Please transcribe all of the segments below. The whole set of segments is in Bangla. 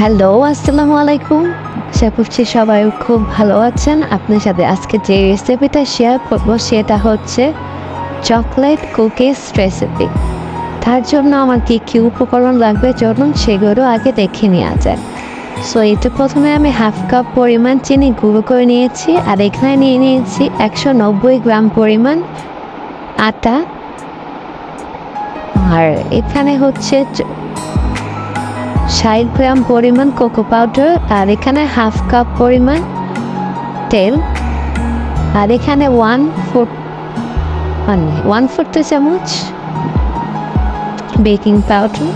হ্যালো, আসসালামু আলাইকুম। করছি সবাই খুব ভালো আছেন। আপনার সাথে আজকে যে রেসিপিটা শেয়ার করব সেটা হচ্ছে চকলেট কুকিজ রেসিপি তার জন্য আমার কী কী উপকরণ লাগবে চলুন সেগুলো আগে দেখে নেওয়া যায় সো এটা প্রথমে আমি হাফ কাপ পরিমাণ চিনি গুঁড়ো করে নিয়েছি আর এখানে নিয়ে নিয়েছি একশো নব্বই গ্রাম পরিমাণ আটা। আর এখানে হচ্ছে ষাট গ্রাম পরিমাণ কোকো পাউডার আর এখানে হাফ কাপ পরিমাণ তেল, আর এখানে ওয়ান ফোর মানে ওয়ান ফোর্থ চামচ বেকিং পাউডার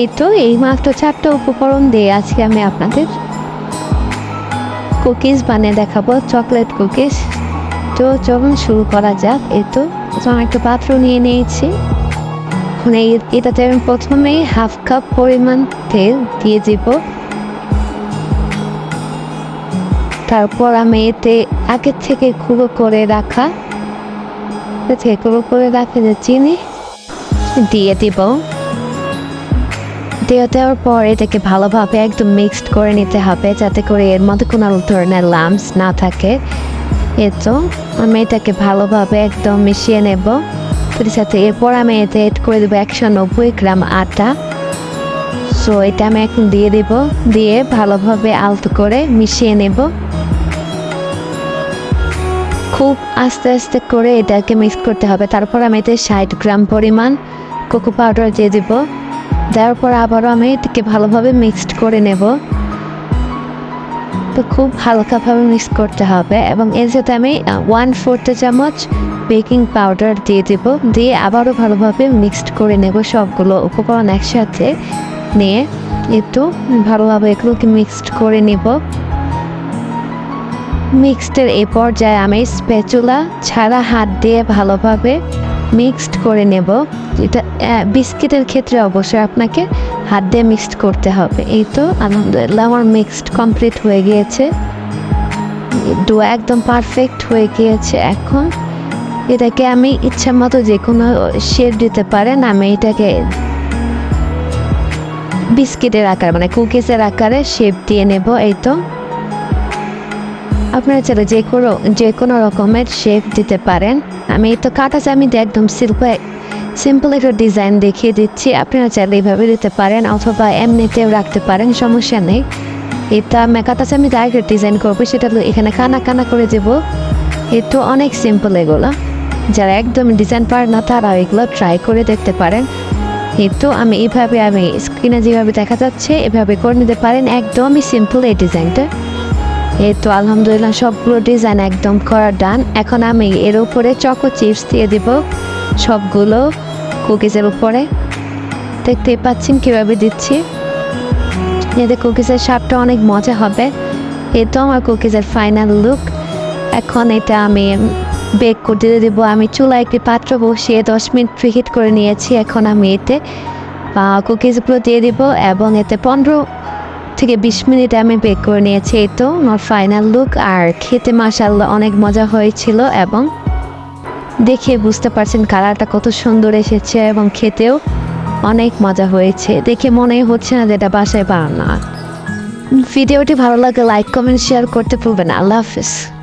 এই তো, এই মাত্র চারটা উপকরণ দিয়ে আজকে আমি আপনাদের কুকিজ বানিয়ে দেখাবো চকলেট কুকিজ তো চলুন শুরু করা যাক। এই তো প্রথমে একটা পাত্র নিয়ে নিয়েছি। এখন এই এটাতে আমি প্রথমেই হাফ কাপ পরিমাণ তেল দিয়ে দিব। তারপর আমি এতে আগের থেকে গুঁড়ো করে রাখা থেকে গুঁড়ো করে রাখা যে চিনি দিয়ে দিব। দিয়ে দেওয়ার পর এটাকে ভালোভাবে একদম মিক্সড করে নিতে হবে যাতে করে এর মধ্যে কোনো ধরনের লামস না থাকে। এ তো আমি এটাকে ভালোভাবে একদম মিশিয়ে নেব। এর সাথে এরপর আমি এতে এড করে দেবো একশো নব্বই গ্রাম আটা। সো এটা আমি এখন দিয়ে দেব, দিয়ে ভালোভাবে আলতো করে মিশিয়ে নেব। খুব আস্তে আস্তে করে এটাকে মিক্স করতে হবে। তারপর আমি এতে ষাট গ্রাম পরিমাণ কোকো পাউডার দিয়ে দিব। দেওয়ার পর আবারও আমি এটাকে ভালোভাবে মিক্সড করে নেব। তো খুব হালকাভাবে মিক্স করতে হবে এবং এর সাথে আমি ওয়ান ফোর্থ চামচ বেকিং পাউডার দিয়ে দেব। দিয়ে আবারও ভালোভাবে মিক্সড করে নেব সবগুলো উপকরণ একসাথে নিয়ে। একটু ভালোভাবে এগুলোকে মিক্সড করে নেব। মিক্সডের এ পর্যায়ে আমি স্প্যাচুলা ছাড়া হাত দিয়ে ভালোভাবে মিক্সড করে নেব। এটা বিস্কিটের ক্ষেত্রে অবশ্যই আপনাকে হাত দিয়ে মিক্সড করতে হবে। এই তো, আলহামদুলিল্লাহ আমার মিক্সড কমপ্লিট হয়ে গিয়েছে। ডো একদম পারফেক্ট হয়ে গিয়েছে এখন। এটাকে আমি ইচ্ছা মতো যে কোনো শেপ দিতে পারেন, আমি এটাকে বিস্কিটের আকার মানে কুকিজের আকারে শেপ দিয়ে নেব, এই তো। আপনারা চাইলে যে কোনো যে কোনো রকমের শেপ দিতে পারেন। আমি তো কাটা চামিতে একদম সিম্পল সিম্পল একটা ডিজাইন দেখিয়ে দিচ্ছি। আপনারা চাইলে এইভাবে দিতে পারেন অথবা এমনিতেও রাখতে পারেন, সমস্যা নেই। এটা আমি কাটা চামিতে আগে ডিজাইন করব, সেটা এখানে কানা কানা করে দেবো। এটা অনেক সিম্পল এগুলো। যারা একদম ডিজাইন পারে না, তারা এগুলো ট্রাই করে দেখতে পারেন। কিন্তু আমি এইভাবে আমি স্ক্রিনে যেভাবে দেখা যাচ্ছে, এভাবে করে নিতে পারেন। একদমই সিম্পল এই ডিজাইনটা এই তো আলহামদুলিল্লাহ সবগুলো ডিজাইন একদম করা ডান এখন আমি এর উপরে চকো চিপস দিয়ে দিব। সবগুলো কুকিজের উপরে। দেখতেই পাচ্ছেন কীভাবে দিচ্ছি। এতে কুকিজের স্বাদটা অনেক মজা হবে। এই তো আমার কুকিজের ফাইনাল লুক এখন এটা আমি বেক করতে দেবো। আমি চুলা একটি পাত্র বসিয়ে দশ মিনিট প্রিহিট করে নিয়েছি। এখন আমি এতে কুকিজগুলো দিয়ে দিব এবং এতে পনেরো থেকে বিশ মিনিট আমি বেক করে নিয়েছি। এই তো, আমার ফাইনাল লুক আর খেতে মাসাল্লাহ অনেক মজা হয়েছিল এবং দেখে বুঝতে পারছেন কালারটা কত সুন্দর এসেছে এবং খেতেও অনেক মজা হয়েছে। দেখে মনে হচ্ছে না যে এটা বাসায় বানানো। ভিডিওটি ভালো লাগে লাইক কমেন্ট শেয়ার করতে ভুলবেন। আল্লাহ হাফিজ।